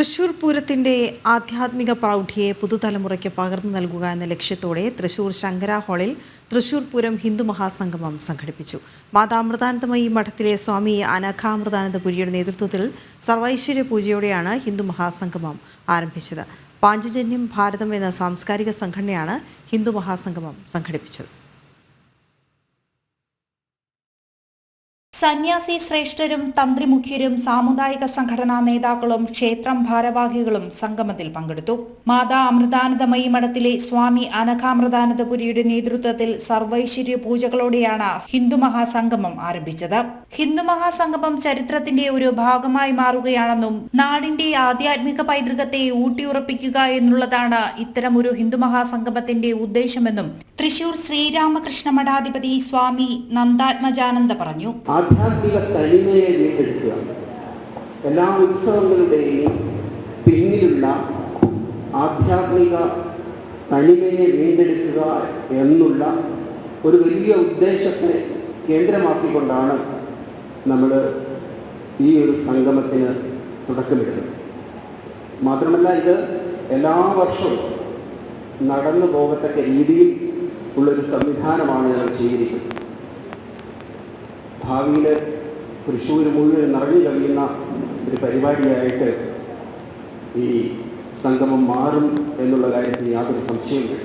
തൃശൂർ പൂരത്തിന്റെ ആധ്യാത്മിക പ്രൗഢിയെ പുതുതലമുറയ്ക്ക് പകർന്നു നൽകുക എന്ന ലക്ഷ്യത്തോടെ തൃശൂർ ശങ്കര ഹാളിൽ തൃശൂർ പൂരം ഹിന്ദു മഹാസംഗമം സംഘടിപ്പിച്ചു. മാതാമൃതാനന്ദമയി മഠത്തിലെ സ്വാമി അനഘാമൃതാനന്ദപുരിയുടെ നേതൃത്വത്തിൽ സർവൈശ്വര്യ പൂജയോടെയാണ് ഹിന്ദു മഹാസംഗമം ആരംഭിച്ചത്. പാഞ്ചജന്യം ഭാരതം എന്ന സാംസ്കാരിക സംഘടനയാണ് ഹിന്ദു മഹാസംഗമം സംഘടിപ്പിച്ചത്. സന്യാസി ശ്രേഷ്ഠരും തന്ത്രിമുഖ്യരും സാമുദായിക സംഘടനാ നേതാക്കളും ക്ഷേത്രം ഭാരവാഹികളും സംഗമത്തിൽ പങ്കെടുത്തു. മാതാ അമൃതാനന്ദമയി മഠത്തിലെ സ്വാമി അനഘാമൃതാനന്ദപുരിയുടെ നേതൃത്വത്തിൽ സർവൈശ്വര്യ പൂജകളോടെയാണ് ഹിന്ദു മഹാസംഗമം ആരംഭിച്ചത്. ഹിന്ദു മഹാസംഗമം ചരിത്രത്തിന്റെ ഒരു ഭാഗമായി മാറുകയാണെന്നും നാടിന്റെ ആധ്യാത്മിക പൈതൃകത്തെ ഊട്ടിയുറപ്പിക്കുക എന്നുള്ളതാണ് ഇത്തരമൊരു ഹിന്ദു മഹാസംഗമത്തിന്റെ ഉദ്ദേശമെന്നും തൃശൂർ ശ്രീരാമകൃഷ്ണ മഠാധിപതി സ്വാമി നന്ദാത്മജാനന്ദ പറഞ്ഞു. ആധ്യാത്മിക തനിമയെ വീണ്ടെടുക്കുക. എല്ലാ ഉത്സവങ്ങളുടെയും പിന്നിലുള്ള ആധ്യാത്മിക തനിമയെ വീണ്ടെടുക്കുക എന്നുള്ള ഒരു വലിയ ഉദ്ദേശത്തെ കേന്ദ്രമാക്കിക്കൊണ്ടാണ് നമ്മൾ ഈ ഒരു സംഗമത്തിന് തുടക്കമിടുന്നത്. മാത്രമല്ല ഇത് എല്ലാ വർഷവും നടന്നു പോകത്തക്ക രീതിയിൽ ഉള്ളൊരു സംവിധാനമാണ് ഞങ്ങൾ ചെയ്തിരിക്കുന്നത്. ഭാവിയിൽ തൃശ്ശൂർ മുഴുവൻ നിറഞ്ഞു കഴിയുന്ന ഒരു പരിപാടിയായിട്ട് ഈ സംഗമം മാറും എന്നുള്ള കാര്യത്തിൽ യാതൊരു സംശയമില്ല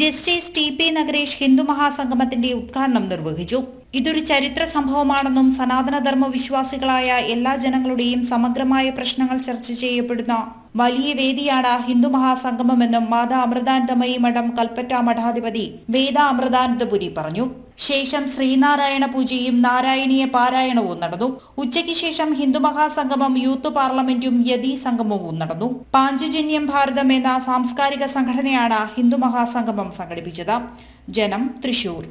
justice T P Nagaresh Hindu മഹാസംഗമത്തിന്റെ ഉദ്ഘാടനം നിർവഹിച്ചു. ഇതൊരു ചരിത്ര സംഭവമാണെന്നും സനാതനധർമ്മ വിശ്വാസികളായ എല്ലാ ജനങ്ങളുടെയും സമഗ്രമായ പ്രശ്നങ്ങൾ ചർച്ച ചെയ്യപ്പെടുന്ന വലിയ വേദിയാണ് ഹിന്ദു മഹാസംഗമമെന്നും മാതാ അമൃതാനന്ദമയി മഠം കൽപ്പറ്റ മഠാധിപതി വേദ അമൃതാനന്ദപുരി പറഞ്ഞു. ശേഷം ശ്രീനാരായണ പൂജയും നാരായണീയ പാരായണവും നടന്നു. ഉച്ചയ്ക്ക് ശേഷം ഹിന്ദു മഹാസംഗമം യൂത്ത് പാർലമെന്റും യതി സംഗമവും നടന്നു. പാഞ്ചജന്യം ഭാരതം എന്ന സാംസ്കാരിക സംഘടനയാണ് ഹിന്ദു മഹാസംഗമം സംഘടിപ്പിച്ചത്. ജനം തൃശൂർ.